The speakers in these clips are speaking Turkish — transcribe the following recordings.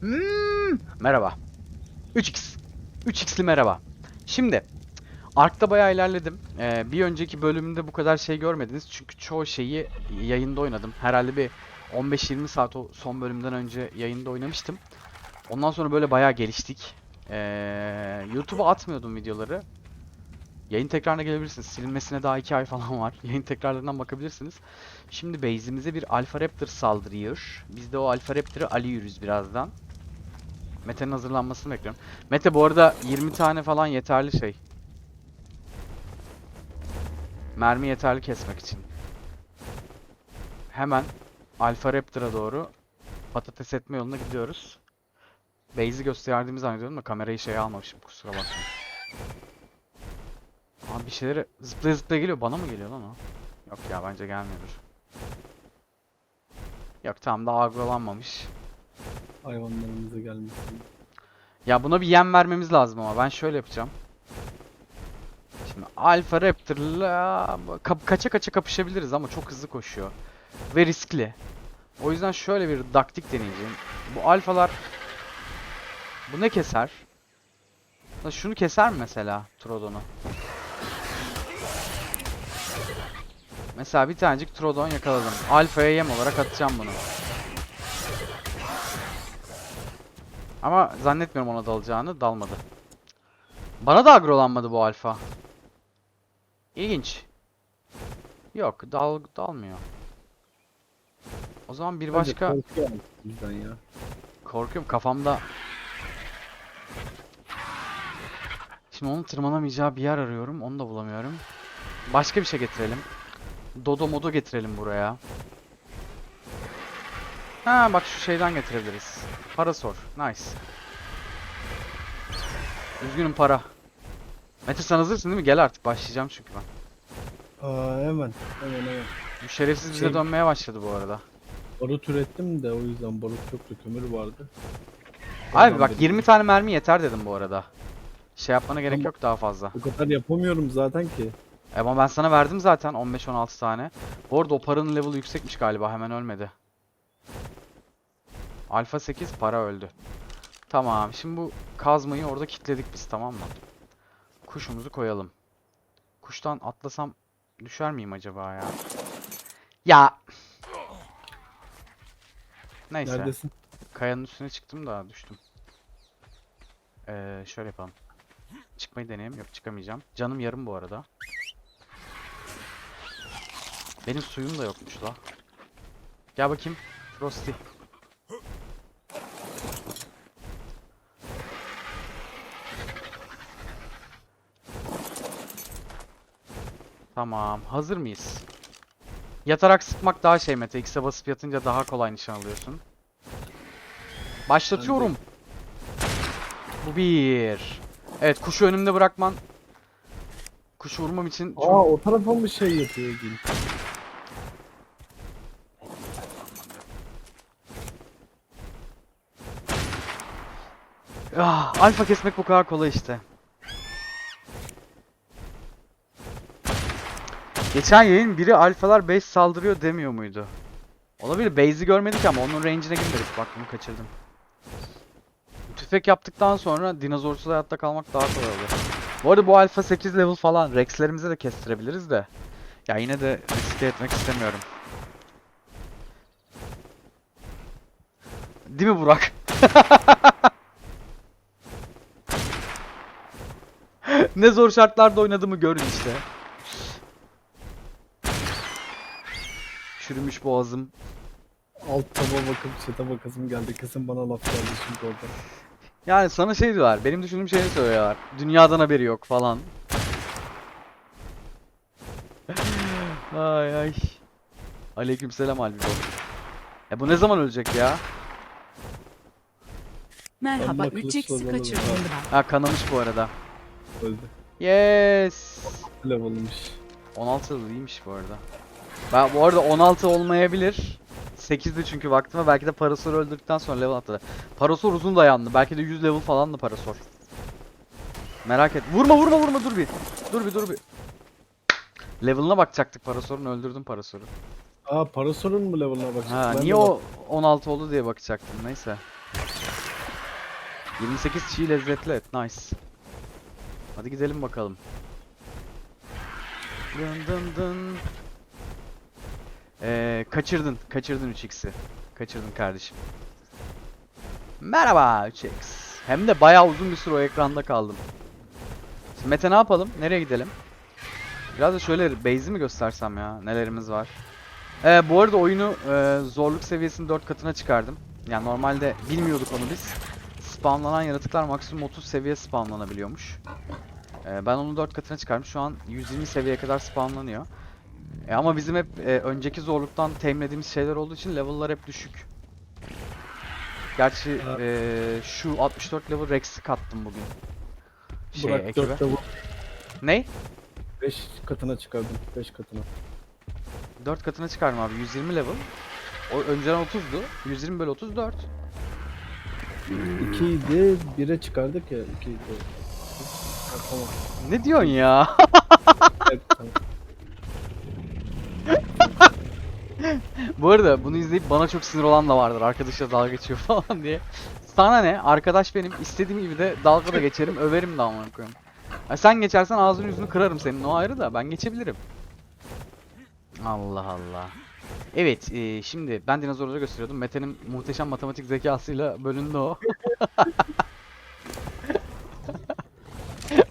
Hmm, merhaba. 3x. 3x'li merhaba. Şimdi Ark'ta bayağı ilerledim. Ee, bir önceki bölümde bu kadar şey görmediniz. Çünkü çoğu şeyi yayında oynadım. Herhalde bir 15-20 saat o son bölümden önce yayında oynamıştım. Ondan sonra böyle bayağı geliştik. Ee, YouTube'a atmıyordum videoları. Yayın tekrarına gelebilirsiniz. Silinmesine daha 2 ay falan var. Yayın tekrarlarından bakabilirsiniz. Şimdi base'imize bir Alpha Raptor saldırıyor. Biz de o Alpha Raptor'ı alıyoruz birazdan. Mete'nin hazırlanmasını bekliyorum. Mete bu arada 20 tane falan yeterli şey. Mermi yeterli kesmek için. Hemen Alpha Raptor'a doğru patates etme yoluna gidiyoruz. Base'i gösterdiğimi zannediyorum da kamerayı şeye almamışım kusura bakmayın. Abi bir şeyleri zıplaya zıplaya geliyor. Bana mı geliyor lan o? Yok ya bence gelmiyordur. Yok tamam daha agrolanmamış. Hayvanlarımıza gelmesin. Ya buna bir yem vermemiz lazım ama ben şöyle yapacağım. Şimdi Alpha Raptor'la kap- kaça kaça kapışabiliriz ama çok hızlı koşuyor. Ve riskli. O yüzden şöyle bir taktik deneyeceğim. Bu alfalar bu ne keser? Şunu keser mi mesela Trodon'u? Mesela bir tanecik Trodon yakaladım. Alfa'ya yem olarak atacağım bunu. Ama zannetmiyorum ona dalacağını. Dalmadı. Bana da agrolanmadı bu alfa. İlginç. Yok dal dalmıyor. O zaman bir başka ya. korkuyorum kafamda. Şimdi onun tırmanamayacağı bir yer arıyorum. Onu da bulamıyorum. Başka bir şey getirelim. Dodo modo getirelim buraya. Ha bak şu şeyden getirebiliriz. Parasor. Nice. Üzgünüm para. Mete sen hazırsın değil mi? Gel artık başlayacağım çünkü ben. Aa hemen. Hemen hemen. Bu şerefsiz bize Şey- dönmeye başladı bu arada. Barut ürettim de o yüzden barut yoktu kömür vardı. Abi Ondan bak dedim. 20 tane mermi yeter dedim bu arada. Şey yapmana gerek Ama- yok daha fazla. O kadar yapamıyorum zaten ki. Ama ben sana verdim zaten 15-16 tane. Bu arada o paranın level'ı yüksekmiş galiba hemen ölmedi. Alfa 8 para öldü. Tamam şimdi bu kazmayı orada kilitledik biz tamam mı? Kuşumuzu koyalım. Kuştan atlasam düşer miyim acaba ya? Ya. Neyse. Neredesin? Kayanın üstüne çıktım da düştüm. Ee, şöyle yapalım. Çıkmayı deneyeyim. Yok çıkamayacağım. Canım yarım bu arada. Benim suyum da yokmuş la. Gel bakayım. Frosty. Tamam. Hazır mıyız? Yatarak sıkmak daha şey Mete. X'e basıp yatınca daha kolay nişan alıyorsun. Başlatıyorum. Bu bir. Evet kuşu önümde bırakman. Kuşu vurmam için çok... Aa o tarafa mı şey yapıyor Gil? Ah, alfa kesmek bu kadar kolay işte. Geçen yayın biri alfalar base saldırıyor demiyor muydu? Olabilir. Base'i görmedik ama onun range'ine girmedik. Bak bunu kaçırdım. Tüfek yaptıktan sonra dinozorsuz hayatta kalmak daha kolay olur. Bu arada bu alfa 8 level falan. Rex'lerimize de kestirebiliriz de. Ya yine de riske etmek istemiyorum. Değil mi Burak? ne zor şartlarda oynadığımı görün işte. Çürümüş boğazım. Alt taba bakıp çete bakasım geldi. Kesin bana laf geldi şimdi orada. Yani sana şey diyorlar. Benim düşündüğüm şeyi söylüyorlar. Dünyadan haberi yok falan. ay ay. Aleykümselam Albibo. E bu ne zaman ölecek ya? Merhaba Amma kılıç 3x'i sormalı kaçırdım ya. ben. Ha kanamış bu arada. Öldü. Yes. Level'mış. 16 yıl iyiymiş bu arada. Ben bu arada 16 olmayabilir. 8'di çünkü vaktime belki de Parasor'u öldürdükten sonra level atladı. Parasor uzun dayandı. Belki de 100 level falan da Parasor. Merak et. Vurma vurma vurma dur bir. Dur bir dur bir. Level'ına bakacaktık Parasor'un öldürdüm Parasor'u. Aa Parasor'un mu level'ına bakacak? Ha Ben niye o 16 oldu diye bakacaktım neyse. 28 çiğ lezzetli et. Nice. Hadi gidelim bakalım. Dın dın dın. Ee, kaçırdın. Kaçırdın 3x'i. Kaçırdın kardeşim. Merhaba 3x. Hem de bayağı uzun bir süre o ekranda kaldım. Şimdi Mete ne yapalım? Nereye gidelim? Biraz da şöyle base'i mi göstersem ya? Nelerimiz var. Ee, bu arada oyunu e, zorluk seviyesini 4 katına çıkardım. Yani normalde bilmiyorduk onu biz. Spawnlanan yaratıklar maksimum 30 seviye spawnlanabiliyormuş. Ee, ben onu 4 katına çıkardım. Şu an 120 seviyeye kadar spawnlanıyor. E, ama bizim hep e, önceki zorluktan teminlediğimiz şeyler olduğu için level'lar hep düşük. Gerçi e, şu 64 level Rex'i kattım bugün. Şeye, Burak ekibe. 4 level Ney? 5 katına çıkardım. 5 katına. 4 katına çıkardım abi. 120 level. O önceden 30'du. 120 bölü 34. 2 idi 1'e çıkardık ya. 2 idi. Ha, tamam. Ne diyorsun ya? Evet, tamam. Bu arada bunu izleyip bana çok sinir olan da vardır. Arkadaşlar dalga geçiyor falan diye. Sana ne? Arkadaş benim. istediğim gibi de dalga da geçerim, överim de amına koyayım. Ha, sen geçersen ağzını yüzünü kırarım senin o ayrı da ben geçebilirim. Allah Allah. Evet, e, şimdi ben dinozorları gösteriyordum. Mete'nin muhteşem matematik zekasıyla bölündü o.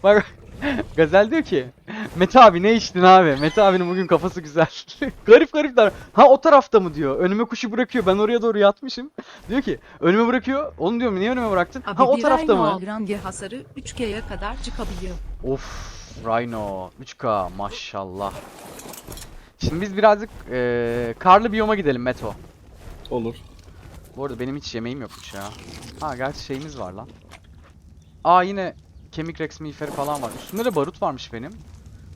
Bak Gazel diyor ki Mete abi ne içtin abi? Mete abinin bugün kafası güzel. garip garip dar. Ha o tarafta mı diyor. Önüme kuşu bırakıyor. Ben oraya doğru yatmışım. Diyor ki önüme bırakıyor. Onu diyorum niye önüme bıraktın? Abi ha o tarafta mı? Grange hasarı 3K'ye kadar çıkabiliyor. Of Rhino 3K maşallah. Şimdi biz birazcık eee karlı biyoma gidelim Meto. Olur. Bu arada benim hiç yemeğim yokmuş ya. Ha gerçi şeyimiz var lan. Aa yine kemik rex miğferi falan var. Üstünde de barut varmış benim.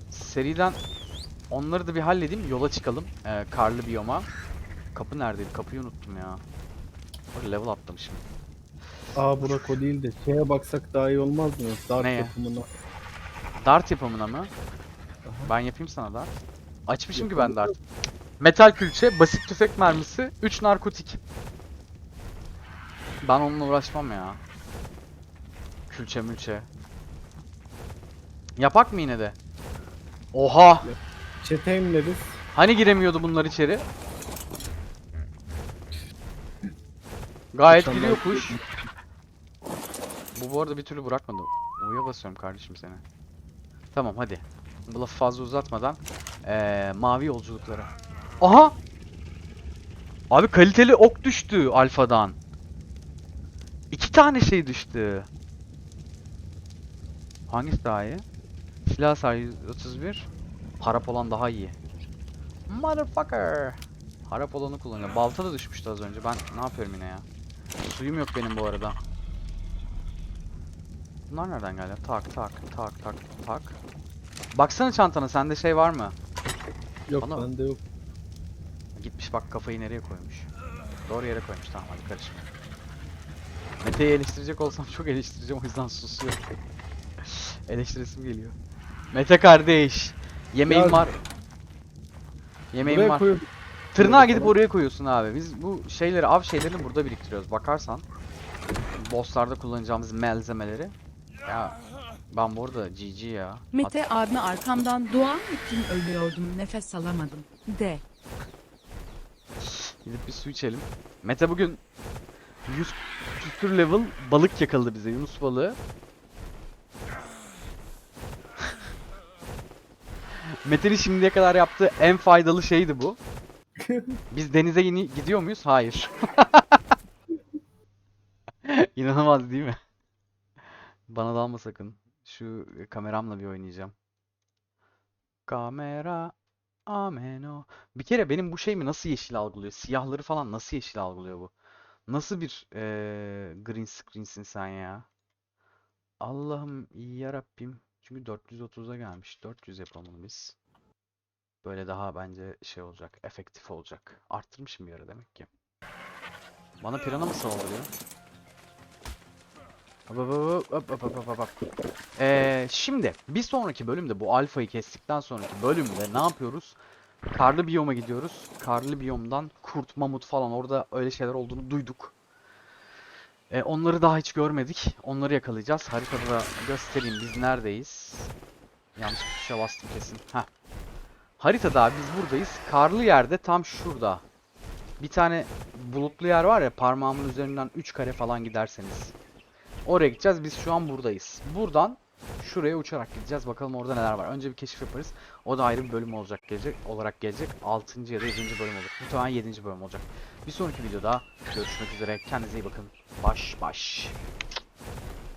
Seriden onları da bir halledeyim. Yola çıkalım. Ee, karlı biyoma. Kapı neredeydi? Kapıyı unuttum ya. Orada level atlamışım. Aa Burak o değil de şeye baksak daha iyi olmaz mı? Dark Neye? yapımına. Dart yapımına mı? Ben yapayım sana dart. Açmışım ki ben dart. Metal külçe, basit tüfek mermisi, 3 narkotik. Ben onunla uğraşmam ya. Külçe mülçe. Yapak mı yine de? Oha! Çete inleriz. Hani giremiyordu bunlar içeri? Gayet giriyor kuş. Bu bu arada bir türlü bırakmadı. U'ya basıyorum kardeşim seni. Tamam hadi. Lafı fazla uzatmadan eee, mavi yolculuklara. Aha! Abi kaliteli ok düştü alfadan. İki tane şey düştü. Hangisi daha iyi? Silah sayı 131. Harap olan daha iyi. Motherfucker. Harap olanı kullanıyor. Balta da düşmüştü az önce. Ben ne yapıyorum yine ya? Suyum yok benim bu arada. Bunlar nereden geldi? Tak tak tak tak tak. Baksana çantana sende şey var mı? Yok Bana- bende yok. Gitmiş bak kafayı nereye koymuş. Doğru yere koymuş tamam hadi karışma. Mete'yi eleştirecek olsam çok eleştireceğim o yüzden susuyorum. Eleştiresim geliyor. Mete kardeş. Yemeğim Ya- var. Yemeğim var. Tırnağı Burada gidip oraya koyuyorsun abi. Biz bu şeyleri, av şeylerini burada biriktiriyoruz. Bakarsan bosslarda kullanacağımız malzemeleri. Ya ben bu arada GG ya. At- Mete abime arkamdan dua mı ettin ölüyordum nefes alamadım. De. Gidip bir su içelim. Mete bugün 100 küsür level balık yakaladı bize. Yunus balığı. Mete'nin şimdiye kadar yaptığı en faydalı şeydi bu. Biz denize yeni gidiyor muyuz? Hayır. İnanılmaz değil mi? Bana dalma sakın. Şu kameramla bir oynayacağım. Kamera ameno. Bir kere benim bu şey mi nasıl yeşil algılıyor? Siyahları falan nasıl yeşil algılıyor bu? Nasıl bir eee, green screen'sin sen ya? Allah'ım ya Rabbim. Çünkü 430'a gelmiş. 400 yapalım biz. Böyle daha bence şey olacak. Efektif olacak. Arttırmışım bir ara demek ki. Bana pirana mı saldırıyor? Ee, şimdi bir sonraki bölümde bu alfayı kestikten sonraki bölümde ne yapıyoruz? Karlı biyoma gidiyoruz. Karlı biyomdan kurt, mamut falan orada öyle şeyler olduğunu duyduk. Ee, onları daha hiç görmedik. Onları yakalayacağız. Haritada da göstereyim biz neredeyiz. Yanlış bir tuşa bastım kesin. Heh. Haritada biz buradayız. Karlı yerde tam şurada. Bir tane bulutlu yer var ya parmağımın üzerinden 3 kare falan giderseniz. Oraya gideceğiz. Biz şu an buradayız. Buradan şuraya uçarak gideceğiz. Bakalım orada neler var. Önce bir keşif yaparız. O da ayrı bir bölüm olacak gelecek olarak gelecek. 6. ya da 7. bölüm olacak. Muhtemelen 7. bölüm olacak. Bir sonraki videoda görüşmek üzere. Kendinize iyi bakın. Baş baş.